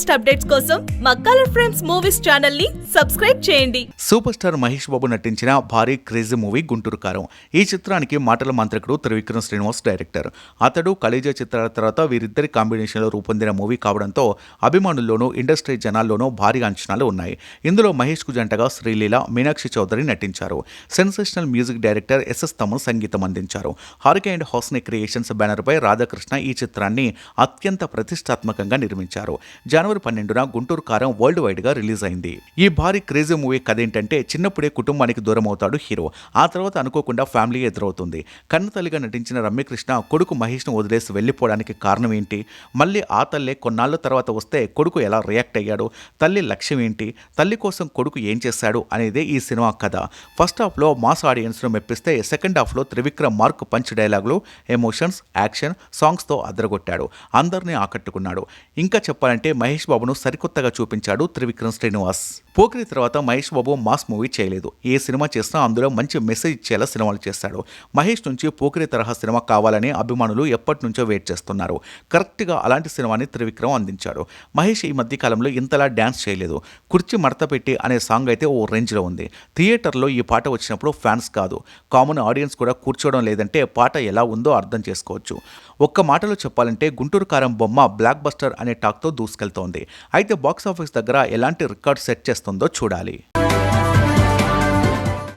Latest updates కోసం మా colour frames movies ఛానల్ని సబ్స్క్రైబ్ చేయండి. సూపర్ స్టార్ మహేష్ బాబు నటించిన భారీ క్రేజీ మూవీ గుంటూరు కారం. ఈ చిత్రానికి మాటల మంత్రికుడు త్రివిక్రమ్ శ్రీనివాస్ డైరెక్టర్. అతడు కలేజా చిత్రాల తర్వాత వీరిద్దరి కాంబినేషన్లో రూపొందిన మూవీ కావడంతో అభిమానుల్లోనూ ఇండస్ట్రీ జనాల్లోనూ భారీ అంచనాలు ఉన్నాయి. ఇందులో మహేష్కు జంటగా శ్రీలీల మీనాక్షి చౌదరి నటించారు. Sensational music director SS Thaman సంగీతం అందించారు. హారిక అండ్ హాస్ని క్రియేషన్స్ బ్యానర్పై రాధాకృష్ణ ఈ చిత్రాన్ని అత్యంత ప్రతిష్టాత్మకంగా నిర్మించారు. జనవరి పన్నెండున గుంటూరు కారం వరల్డ్ వైడ్గా రిలీజ్ అయింది. ఈ భారీ క్రేజీ మూవీ కథ ఏంటంటే చిన్నప్పుడే కుటుంబానికి దూరం అవుతాడు హీరో. ఆ తర్వాత అనుకోకుండా ఫ్యామిలీ ఎదురవుతుంది. కన్నతల్లిగా నటించిన రమ్యకృష్ణ కొడుకు మహేష్ను వదిలేసి వెళ్ళిపోవడానికి కారణం ఏంటి? మళ్ళీ ఆ తల్లే కొన్నాళ్ళ తర్వాత వస్తే కొడుకు ఎలా రియాక్ట్ అయ్యాడు? తల్లి లక్ష్యం ఏంటి? తల్లి కోసం కొడుకు ఏం చేశాడు? అనేదే ఈ సినిమా కథ. ఫస్ట్ హాఫ్లో మాస్ ఆడియన్స్ను మెప్పిస్తే సెకండ్ హాఫ్లో త్రివిక్రమ్ మార్క్ పంచ్ డైలాగులు ఎమోషన్స్ యాక్షన్ సాంగ్స్తో అదరగొట్టాడు అందరినీ ఆకట్టుకున్నాడు. ఇంకా చెప్పాలంటే మహేష్ మహేష్ బాబును సరికొత్తగా చూపించాడు త్రివిక్రమ్ శ్రీనివాస్. పోకిరి తర్వాత మహేష్ బాబు మాస్ మూవీ చేయలేదు. ఏ సినిమా చేసినా అందులో మంచి మెసేజ్ ఇచ్చేలా సినిమాలు చేస్తాడు. మహేష్ నుంచి పోకిరి తరహా సినిమా కావాలని అభిమానులు ఎప్పటి నుంచో వెయిట్ చేస్తున్నారు. కరెక్ట్గా అలాంటి సినిమాని త్రివిక్రమ్ అందించాడు. మహేష్ ఈ మధ్య కాలంలో ఇంతలా డ్యాన్స్ చేయలేదు. కుర్చీ మడత పెట్టి అనే సాంగ్ అయితే ఓ రేంజ్లో ఉంది. థియేటర్లో ఈ పాట వచ్చినప్పుడు ఫ్యాన్స్ కాదు. కామన్ ఆడియన్స్ కూడా కూర్చోవడం లేదంటే పాట ఎలా ఉందో అర్థం చేసుకోవచ్చు. ఒక్క మాటలో చెప్పాలంటే గుంటూరు కారం బొమ్మ బ్లాక్ బస్టర్ అనే టాక్తో దూసుకెళ్తోంది. అయితే బాక్స్ ఆఫీస్ దగ్గర ఎలాంటి రికార్డ్ సెట్ చేస్తుందో చూడాలి.